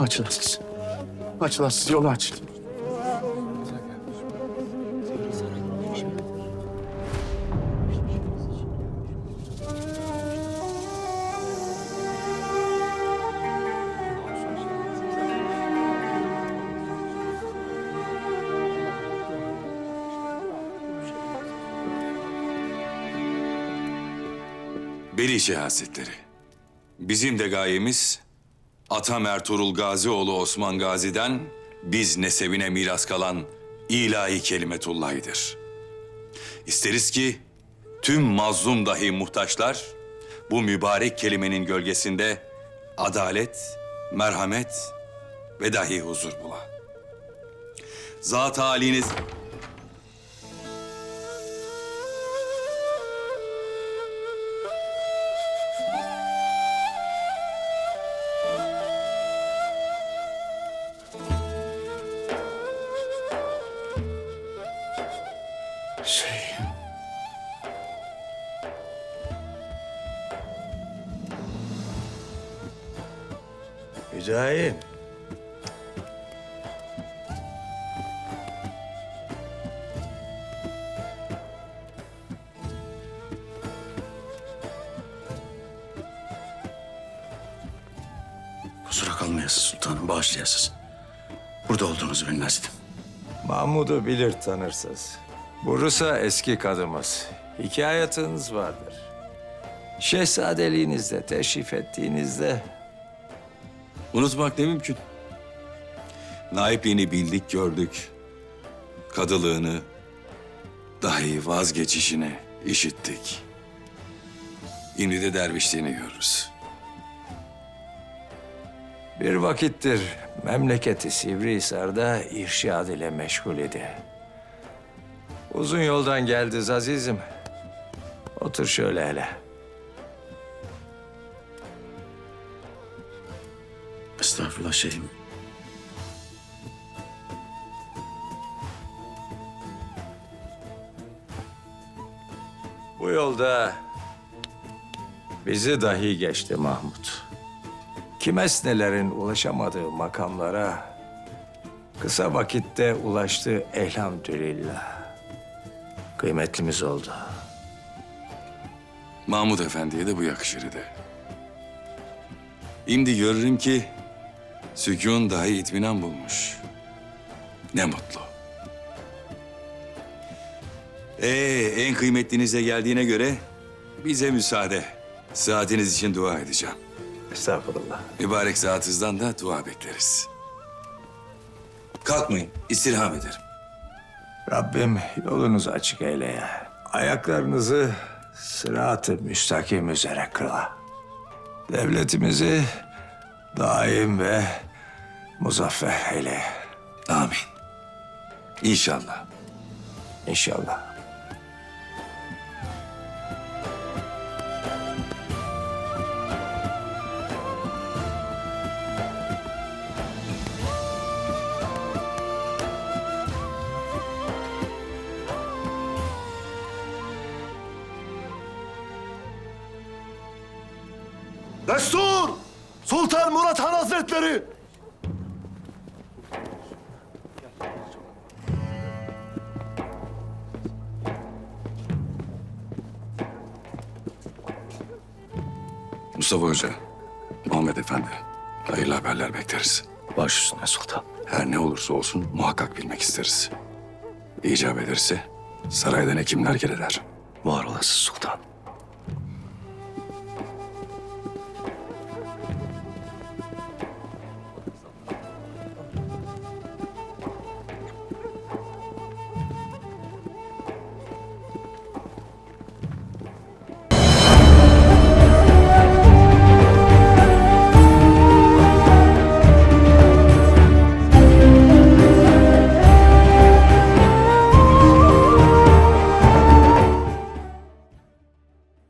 Açın siz. Açın siz yolu açın. Beliçe Hazretleri. Bizim de gayemiz Atam Ertuğrul Gazioğlu Osman Gazi'den biz nesebine miras kalan ilahi kelimetullah'ıdır. İsteriz ki tüm mazlum dahi muhtaçlar bu mübarek kelimenin gölgesinde adalet, merhamet ve dahi huzur bula. Zat haliniz Şey... Mücahit. Kusura kalmayasın sultanım, bağışlayasın. Burada olduğunuzu bilmezdim. Mahmud'u bilir tanırsınız. Bursa eski kadımız. Hikayetiniz vardır. Şehzadeliğinizde teşrif ettiğinizde Unutmak ne mümkün? Naipliğini bildik gördük. Kadılığını, dahi vazgeçişini işittik. Şimdi de dervişliğini görürüz. bir vakittir memleketi Sivrihisar'da irşad ile meşgul idi. Uzun yoldan geldiniz azizim. Otur şöyle hele. Estağfurullah şeyim. Bu yolda bizi dahi geçti Mahmut. Kimesnelerin ulaşamadığı makamlara kısa vakitte ulaştı elhamdülillah. Kıymetlimiz oldu. Mahmud Efendi'ye de bu yakışır idi. Şimdi görürüm ki sükun dahi itminan bulmuş. Ne mutlu. Ee, en kıymetlinize geldiğine göre bize müsaade. Saatiniz için dua edeceğim. Estağfurullah. Mübarek zatınızdan da dua bekleriz. Kalkmayın, istirham ederim. Rabbim yolunuzu açık eyleye. Ayaklarınızı sırat-ı müstakim üzere kıla. Devletimizi daim ve muzaffer eyle. Amin. İnşallah. İnşallah. Destur! Sultan Murat Han Hazretleri! Mustafa Hoca, Muhammed Efendi. Hayırlı haberler bekleriz. Baş üstüne sultan. Her ne olursa olsun muhakkak bilmek isteriz. İcap ederse saraydan hekimler gelir. Var olasın sultan.